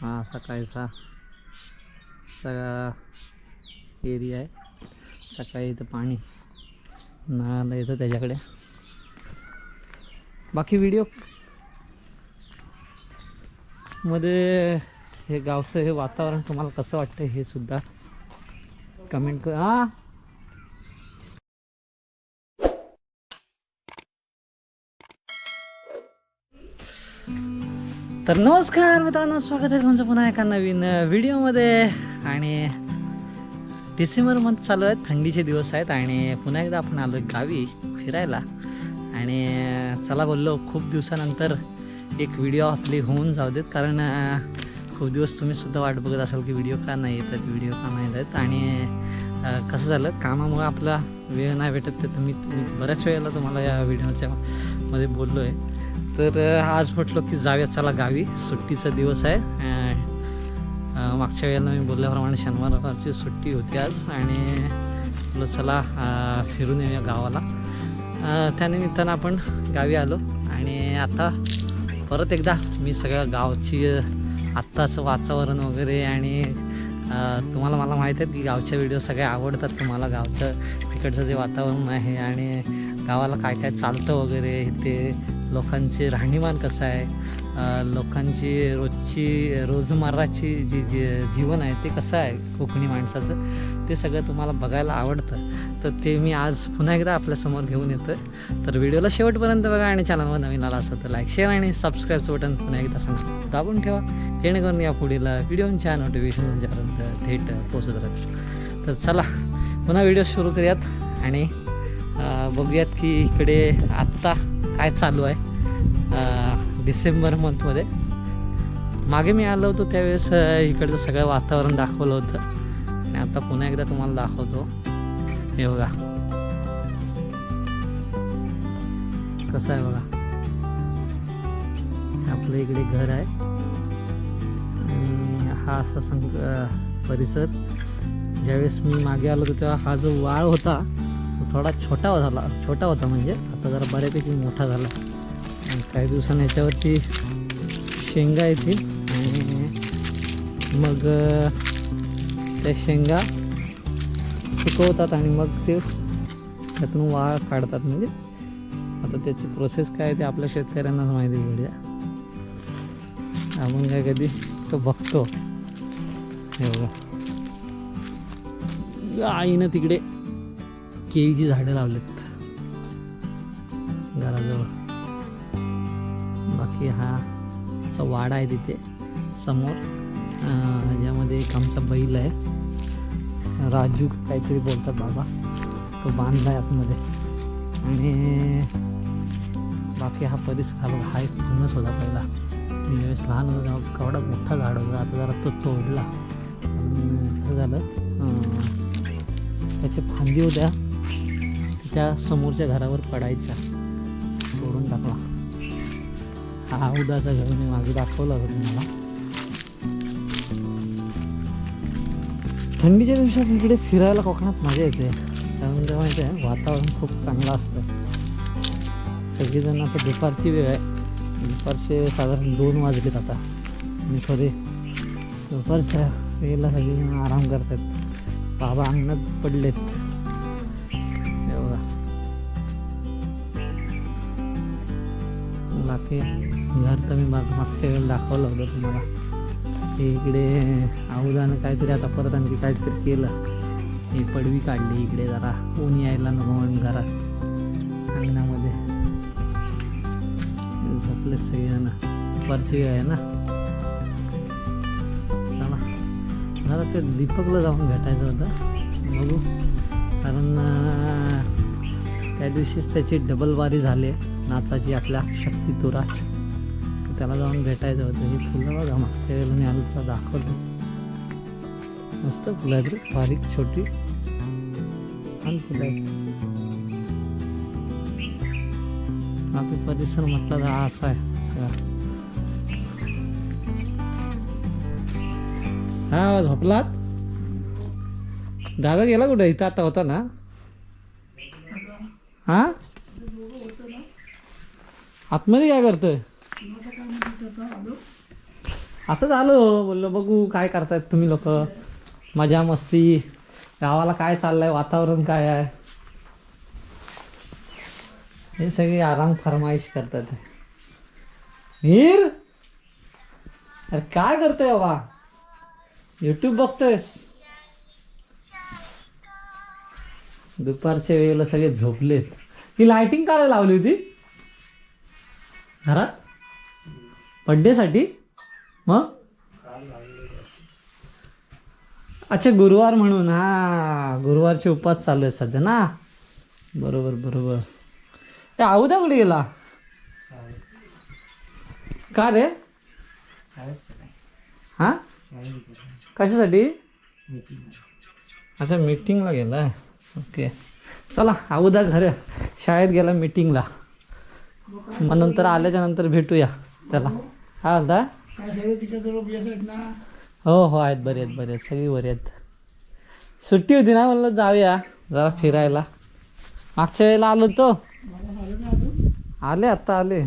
हा सकाळचा सगळा एरिया आहे. सकाळी इथं पाणी नळाला येतं त्याच्याकडे. बाकी व्हिडिओमध्ये हे गावचं हे वातावरण तुम्हाला कसं वाटतं हे सुद्धा कमेंट कर हां? तर नमस्कार मित्रांनो स्वागत आहे तुमचं पुन्हा एका नवीन व्हिडिओमध्ये. आणि डिसेंबर मंथ चालू आहे थंडीचे दिवस आहेत आणि पुन्हा एकदा आपण आलो गावी फिरायला. आणि चला बोललो खूप दिवसानंतर एक व्हिडिओ आपली होऊन जाऊ देत. कारण खूप दिवस तुम्ही सुद्धा वाट बघत असाल की व्हिडिओ का नाही येतात व्हिडिओ का नाही येत आणि कसं झालं कामामुळे आपला वेळ नाही भेटत ते तुम्ही बऱ्याच वेळेला तुम्हाला या व्हिडिओच्या मध्ये बोललो आहे तर आज म्हटलं की जाऊया चला गावी. सुट्टीचा दिवस आहे. मागच्या वेळेला मी बोलल्याप्रमाणे शनिवारची सुट्टी होती आज आणि म्हटलं चला फिरून येऊया गावाला. त्यानिमित्तानं आपण गावी आलो आणि आता परत एकदा मी सगळ्या गावची आत्ताचं वातावरण वगैरे आणि तुम्हाला मला माहीत आहे की गावच्या व्हिडिओ सगळे आवडतात तुम्हाला. गावचं तिकडचं जे वातावरण आहे आणि गावाला काय काय चालतं वगैरे ते लोकांचे राहणीमान कसं आहे? लोकांची रोजची रोजमर्राची जी जी जीवन आहे ते कसं आहे कोकणी माणसाचं? ते सगळं तुम्हाला बघायला आवडतं. तर ते मी आज पुन्हा एकदा आपल्यासमोर घेऊन येतो आहे तर व्हिडिओला शेवटपर्यंत बघा आणि चॅनलवर नवीन आला असं तर लाईक शेअर आणि सबस्क्राईबचं बटन पुन्हा एकदा सांगा. दाबून ठेवा. जेणेकरून या पुढील व्हिडिओच्या नोटिफिकेशन तुमच्यापर्यंत थेट पोचत राहतील. तर चला पुन्हा व्हिडिओ सुरू करूयात आणि बघूयात की इकडे आत्ता काय चालू आहे? डिसेंबर मंथमध्ये मागे मी आलो होतो त्यावेळेस इकडचं सगळं वातावरण दाखवलं होतं. आणि आता पुन्हा एकदा तुम्हाला दाखवतो. हे बघा. कसं आहे बघा. आपलं इकडे घर आहे. आणि हा असा संघ परिसर. ज्यावेळेस मी मागे आलो होतो तेव्हा हा जो वाळ होता तो थोडा छोटा झाला छोटा होता म्हणजे आता जरा बऱ्यापैकी मोठा झाला. आणि काही दिवसांनी याच्यावरती शेंगा येतील. आणि मग त्या शेंगा सुकवतात आणि मग ते त्यातून वाळ काढतात. म्हणजे आता त्याची प्रोसेस काय आहे ते आपल्या शेतकऱ्यांनाच माहिती पडल्या आपण काय कधी तो बघतो. हे बघा. आईनं तिकडे केळीची झाडं लावलेत. की हा असा वाडा आहे तिथे समोर. ज्यामध्ये एक आमचा बैल आहे. राजू काहीतरी बोलतात बाबा. तो बांधला आहे आतमध्ये. आणि बाकी हा परिसर हा बघा हा एक जुनच होता पहिला. ज्यावेळेस लहान होतो तेव्हा केवढा मोठा झाड होता. आता जरा तो तोडला. कसं झालं. त्याच्या फांदी होत्या. त्या समोरच्या घरावर पडायच्या. तोडून टाकला. हा उदाचा घर मी मागे दाखवला होता तुम्हाला. थंडीच्या दिवसात इकडे फिरायला कोकणात मजा येते. त्यामुळे ते माहिती आहे वातावरण खूप चांगलं असतं. सगळेजण आता दुपारची वेळ आहे. दुपारचे साधारण दोन वाजलेत आता. आणि खरे दुपारच्या वेळेला सगळेजण आराम करतात. बाबा अंगणात पडलेत. हे बघा. बाकी घर तर मी माग मागच्या वेळेला दाखवलं होतं तुम्हाला. ते इकडे आऊदानं काहीतरी आता परत आणखी काहीतरी केलं. हे पडवी काढली इकडे जरा. ऊन यायला नको म्हणून घरात. अंगणामध्ये. झोपले सगळेजण. दुपारची वेळ आहे ना? चला. जरा ते दीपकला जाऊन भेटायचं होतं. बघू. कारण त्या दिवशीच त्याची डबल वारी झाली. नाचाची आपल्या शक्ती तुरा त्याला जाऊन भेटायचं होतं. ही फुलं बघा मागच्या वेळेला मी आलो तर दाखवलं. मस्त फुलं आहेत रे बारीक छोटी. छान फुलं आहेत. बाकी परिसर म्हटलं तर हा असा आहे सगळा. हा झोपलात? दादा गेला कुठे? इथं आता होता ना? हा? आतमध्ये काय करतोय? असंच आलो बोललो बघू काय करतायत तुम्ही लोक. मजा मस्ती. गावाला काय चाललंय वातावरण काय आहे? हे सगळे आराम फरमाईश करतात. मीर? अरे काय करतोय बाबा? युट्यूब बघतोयस? दुपारच्या वेळेला सगळे झोपलेत. ही लाइटिंग काय लावली होती? घरात बड्डेसाठी मग अच्छा गुरुवार म्हणून. हा गुरुवारचे उपवास चालू आहे सध्या ना? बरोबर बरोबर. ते आऊदा कुठे गेला? का रे? हा? कशासाठी? अच्छा मीटिंगला गेला ओके. चला आऊदा घर. शाळेत गेला मीटिंगला मग नंतर आल्याच्यानंतर भेटूया त्याला. हा काय सगळे तिकडे लोक येत आहेत ना? हो हो आहेत बरे आहेत बरे आहेत. सगळी बरी आहेत. सुट्टी होती ना म्हणलं जाऊया जरा फिरायला. मागच्या वेळेला आलो तो आलं आत्ता आले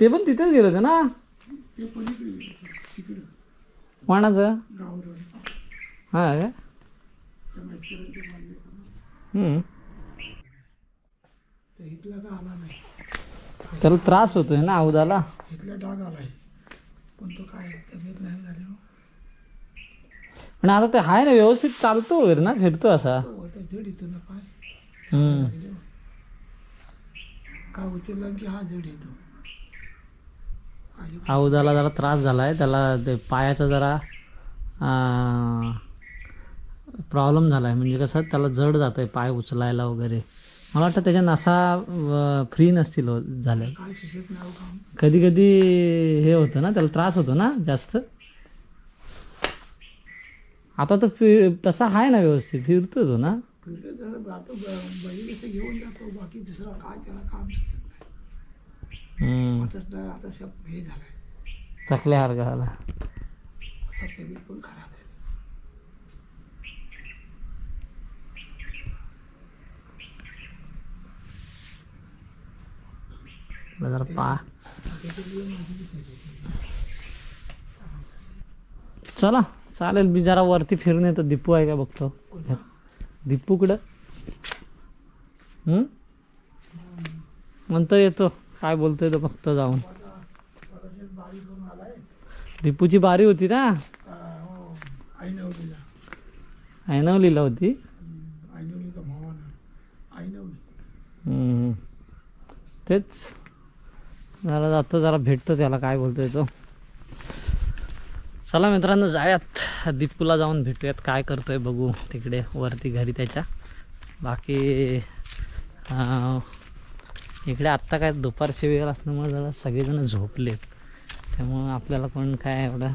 ते पण तिथेच गेले होते ना? कोणाचं? हा हम्म. इथला का आला नाही? त्याला त्रास होतोय ना अवदाला इथला डाग आलाय. पण तो काय तब्येत नाही झाली हो. पण आता ते आहे ना व्यवस्थित चालतो वगैरे ना फिरतो असा. तो होता जड येतो ना पाय. हम्म. काय उचलला की हा जड येतो. आई अवदाला जरा त्रास झाला आहे त्याला ते पायाचा जरा प्रॉब्लेम झाला आहे म्हणजे कसं त्याला जड जात आहे पाय उचलायला वगैरे. मला वाटतं त्याच्या नसा फ्री नसतील हो- झाल्या हो कधी कधी हे होतं ना त्याला त्रास होतो ना जास्त. आता तो फि तसा आहे ना व्यवस्थित फिरतो तो ना. घेऊन जातो बाकी दुसरा काय त्याला काम. आता हे झालंय. चकल्यासारखा झाला आता खराब आहे. जरा पा चला चालेल मी जरा वरती फिरून येतो. दीपू आहे का बघतो? दीपू कुठं? म्हणतो येतो. काय बोलतोय तो बघतो जाऊन. दीपूची बारी होती ना? हो ऐनवलीला होती. तेच. जरा जातो जरा भेटतो त्याला काय बोलतोय तो. चला मित्रांनो जाऊयात. दीपूला जाऊन भेटूयात. काय करतोय बघू तिकडे वरती घरी त्याच्या. बाकी इकडे आत्ता काय दुपारची वेळ असल्यामुळे जरा सगळेजण झोपलेत. त्यामुळं आपल्याला पण काय एवढं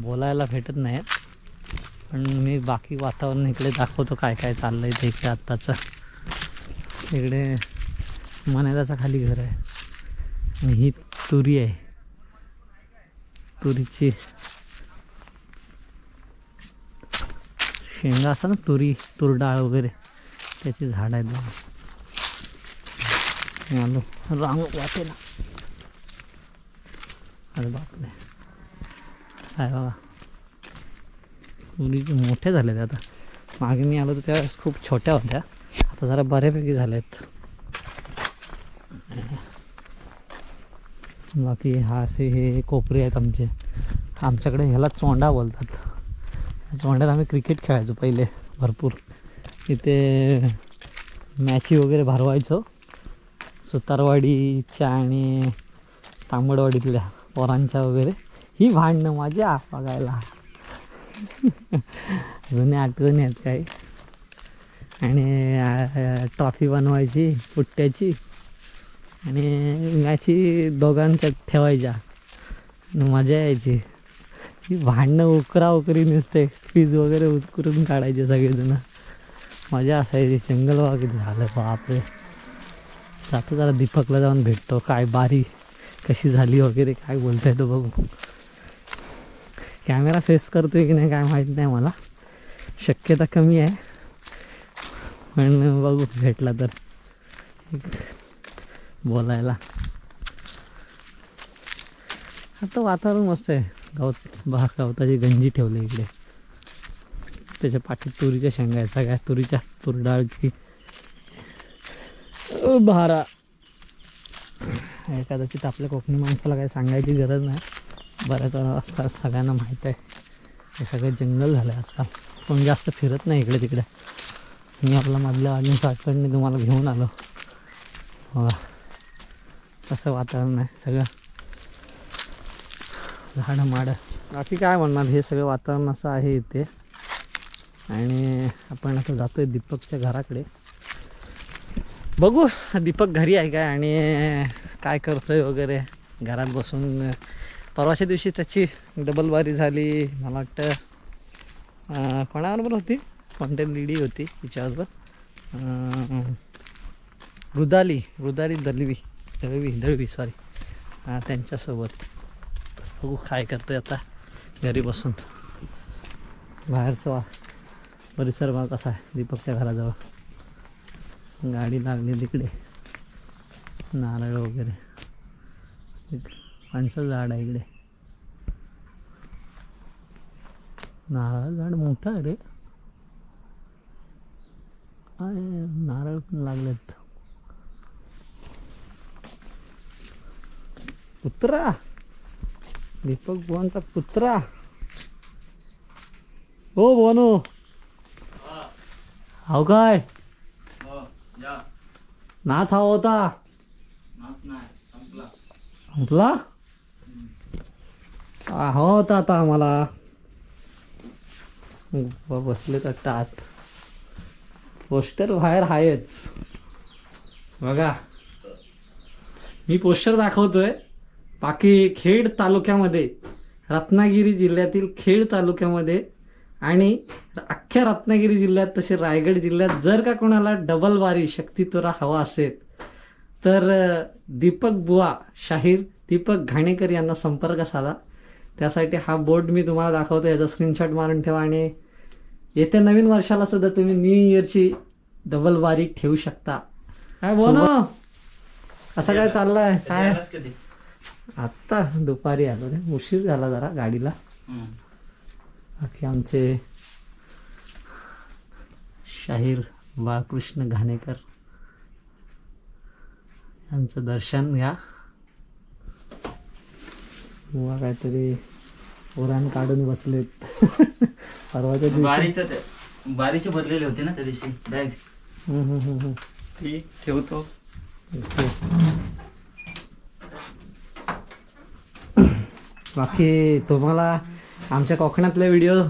बोलायला भेटत नाही पण मी बाकी वातावरण इकडे दाखवतो काय काय चाललं आहे ते इकडे आत्ताचं. इकडे मनेदाचा खाली घर आहे. ही तुरी आहे. तुरीची शेंगा असा ना तुरी तूर डाळ वगैरे त्याची झाड आहेत आलो. रांग वाटेला. अरे बापरे. काय बाबा. तुरी मोठ्या झाल्या आहेत आता. मागे मी आलो तर त्या खूप छोट्या होत्या. आता जरा बऱ्यापैकी झाल्या आहेत बाकी हा असे हे कोपरे आहेत आमचे. आमच्याकडे ह्याला चोंडा बोलतात. चोंड्यात आम्ही क्रिकेट खेळायचो पहिले भरपूर. इथे मॅची वगैरे भरवायचो. सुतारवाडीच्या आणि तांबडवाडीतल्या पोरांच्या वगैरे. ही भांडणं माझ्या बघायला. जुन्या आठवणी आहेत काही. आणि ट्रॉफी बनवायची पुट्ट्याची. आणि मॅची दोघांच्यात ठेवायच्या. मजा यायची. ती भांडणं उकरा उकरी नसते फीज वगैरे उकरून काढायचे सगळेजण. मजा असायची. जंगल वगैरे झालं बापरे. जातो जरा दीपकला जाऊन भेटतो. काय बारी कशी झाली वगैरे काय बोलताय तो बघू. कॅमेरा फेस करतोय की नाही काय माहीत नाही मला. शक्यता कमी आहे. पण बघू भेटला तर. बोलायला. आता वातावरण मस्त आहे. गवत बा गवताची गंजी ठेवली इकडे. त्याच्या पाठीत तुरीच्या शेंगा आहेत. सगळ्या तुरीच्या तूर डाळची. भारा. कदाचित आपल्या कोकणी माणसाला काही सांगायची गरज नाही. बऱ्याच वेळा असतात. सगळ्यांना माहीत आहे. हे सगळं जंगल झालं आहे आजकाल. कोण जास्त फिरत नाही इकडे तिकडे मी आपला मधल्या अजून शॉर्टकटने तुम्हाला घेऊन आलो. बघा कसं वातावरण आहे सगळं. झाडं माडं. बाकी काय म्हणणार हे सगळं वातावरण असं आहे इथे. आणि आपण आता आहे दीपकच्या घराकडे. बघू दीपक घरी आहे काय आणि काय करतोय वगैरे. घरात बसून परवाच्या दिवशी त्याची डबल बारी झाली मला वाटतं कोणाबरोबर होती? कॉन्टेंट लेडी होती तिच्याबरोबर. रुदाली रुदाली दलवी. दळवी दळवी सॉरी त्यांच्यासोबत. बघू काय करतोय आता घरी बसून. बाहेरचा वा परिसर भाग कसा आहे दीपकच्या घराजवळ. गाडी लागली तिकडे. नारळ वगैरे. माणसं झाड आहे इकडे. नारळ झाड मोठं आहे रे. नारळ पण लागलेत. पुत्रा. दीपक बुवांचा पुत्रा. हो बोनू हाव काय? नाच हवा होता. संपला. हा, हवा होता आता आम्हाला? बसले तर टात. पोस्टर बाहेर आहेच बघा. मी पोस्टर दाखवतोय. बाकी खेड तालुक्यामध्ये रत्नागिरी जिल्ह्यातील खेड तालुक्यामध्ये आणि अख्ख्या रत्नागिरी जिल्ह्यात तसे रायगड जिल्ह्यात जर का कोणाला डबल बारी शक्ती तुरा हवा असेल तर दीपक बुवा शाहीर दीपक घाणेकर यांना संपर्क साधा. त्यासाठी हा बोर्ड मी तुम्हाला दाखवतो याचा स्क्रीनशॉट मारून ठेवा आणि येत्या नवीन वर्षाला सुद्धा तुम्ही न्यू इयरची डबल बारी ठेवू शकता. काय बोल? असं काय चाललंय? काय? आत्ता दुपारी आलो रे. उशीर झाला जरा गाडीला. बाकी आमचे शाहीर बाळकृष्ण घाणेकर यांचं दर्शन घ्या. बुवा काहीतरी उराण काढून बसलेत. परवाच्या दिवशी. बारीचं ते बारीचे भरलेले होते ना त्या दिवशी. बॅग. हम्म, हम्म, हम्म, हम्म. ती ठेवतो. ओके. बाकी तुम्हाला आमच्या कोकणातले व्हिडिओ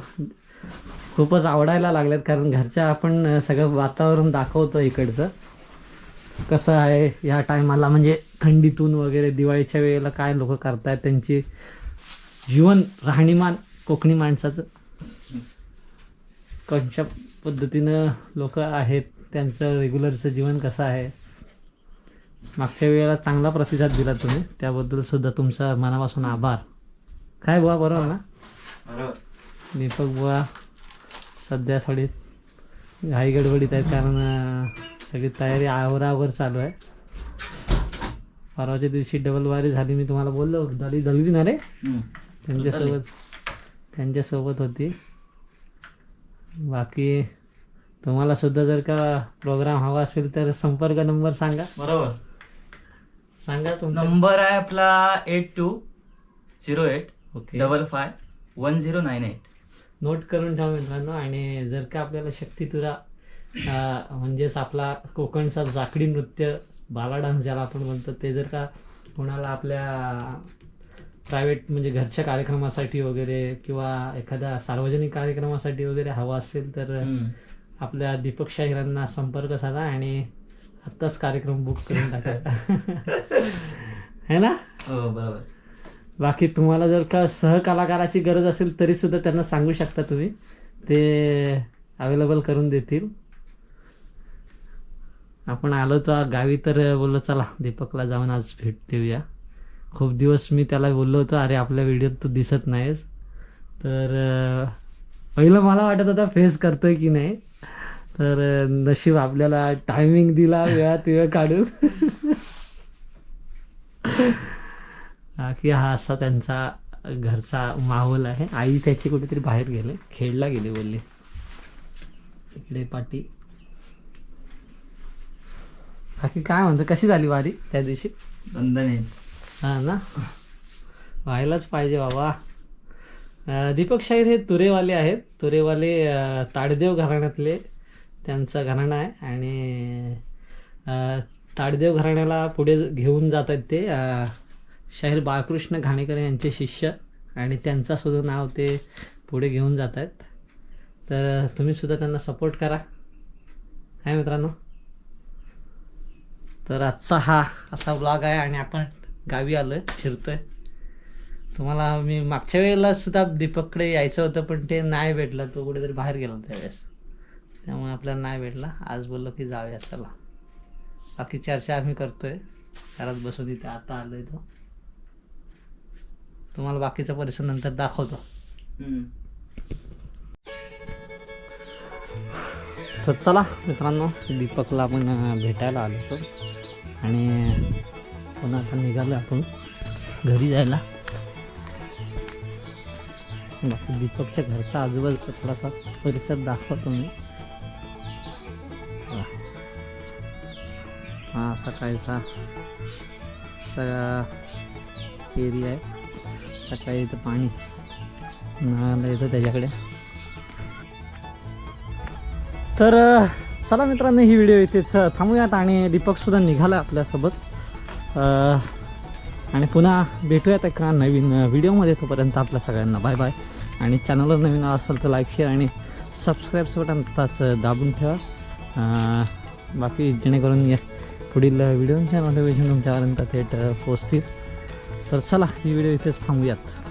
खूपच आवडायला लागलेत कारण घरच्या आपण सगळं वातावरण दाखवतो इकडचं. कसं आहे या टायमाला म्हणजे थंडीतून वगैरे दिवाळीच्या वेळेला काय लोक करतायत त्यांची जीवन राहणीमान कोकणी माणसाचं. कोणत्या पद्धतीनं लोक आहेत त्यांचं रेग्युलरचं जीवन कसं आहे? मागच्या वेळेला चांगला प्रतिसाद दिला तुम्ही त्याबद्दल सुद्धा तुमचा मनापासून आभार. काय बुवा बरोबर ना? बरोबर दीपक बुवा सध्या थोडी घाई गडबडीत आहेत कारण अं, सगळी तयारी आवरावर चालू आहे. परवाच्या दिवशी डबल वारी झाली मी तुम्हाला बोललो झाली झाली ना रे. त्यांच्यासोबत त्यांच्यासोबत होती. बाकी तुम्हाला सुद्धा जर का प्रोग्राम हवा असेल तर संपर्क नंबर सांगा. बरोबर. सांगा तुमचा. नंबर आहे आपला eight two zero eight okay double five one zero nine eight note करून ठेवा मित्रांनो आणि जर का आपल्याला शक्ती तुरा अं, म्हणजेच आपला कोकणचा जाकडी नृत्य बाला डान्स ज्याला आपण म्हणतो ते जर का कोणाला आपल्या प्रायव्हेट म्हणजे घरच्या कार्यक्रमासाठी वगैरे किंवा एखाद्या सार्वजनिक कार्यक्रमासाठी वगैरे हवा असेल तर हम्म. आपल्या दीपक शाहिरांना संपर्क साधा आणि आत्ताच कार्यक्रम बुक करून टाका. है ना? हो बरोबर. बाकी तुम्हाला जर का सहकलाकाराची गरज असेल तरी सुद्धा त्यांना सांगू शकता तुम्ही. ते अवेलेबल करून देतील. आपण आलो तर गावी तर बोललो चला दीपकला जाऊन आज भेट देऊया. खूप दिवस मी त्याला बोललो होतो अरे आपल्या व्हिडिओत तू दिसत नाहीस. तर पहिलं मला वाटत होता फेस करतोय की नाही. तर नशीब आपल्याला टायमिंग दिला वेळात वेळ काढून. की हा असा त्यांचा घरचा माहोल आहे. आई त्याची कुठेतरी बाहेर गेले खेळला गेले बोलले. इकडे पाटी. बाकी काय म्हणतो कशी झाली वारी त्या दिवशी? दणदणीत हा ना? व्हायलाच पाहिजे बाबा. अं, दीपक शाहीर हे तुरेवाले आहेत. तुरेवाले अं, ताडदेव घराण्यातले त्यांचं घराणं आहे आणि अं, ताडदेव घराण्याला पुढे घेऊन जात आहेत ते. अं, शाहीर बाळकृष्ण घाणेकर यांचे शिष्य आणि त्यांचा सुद्धा नाव ते पुढे घेऊन जात आहेत. तर तुम्हीसुद्धा त्यांना सपोर्ट करा. काय मित्रांनो? तर आजचा हा असा ब्लॉग आहे आणि आपण गावी आलो आहे फिरतो आहे तुम्हाला मी मागच्या वेळेला सुद्धा दीपककडे यायचं होतं पण ते नाही भेटलं. तो कुठेतरी बाहेर गेला होता त्यावेळेस. त्यामुळे आपल्याला नाही भेटला. आज बोललो की जाऊया चला. बाकी चर्चा आम्ही करतो आहे घरात बसून इथे आता आलो आहे तो. तुम्हाला बाकीचा परिसर नंतर दाखवतो. तर चला मित्रांनो दीपकला आपण भेटायला आलो होतो. आणि पुन्हा आता निघालो आपण घरी जायला. बाकी दीपकच्या घरचा आजूबाजूचा थोडासा परिसर दाखवतो मी. हा सकाळचा सगळा एरिया आहे. सकाळी इथं पाणी नळाला येतं त्याच्याकडे. तर चला मित्रांनो ही व्हिडिओ इथेच थांबूयात आणि दीपकसुद्धा निघाला आपल्यासोबत. आणि पुन्हा भेटूयात एका नवीन व्हिडिओमध्ये. तोपर्यंत आपल्या सगळ्यांना बाय बाय आणि चॅनलवर नवीन असेल तर लाईक शेअर आणि सबस्क्राईबचं बटन आत्ताच दाबून ठेवा. बाकी जेणेकरून या पुढील व्हिडिओच्या नोटिफिकेशन तुमच्यापर्यंत थेट पोचतील तर चला ही व्हिडिओ इथेच थांबूयात.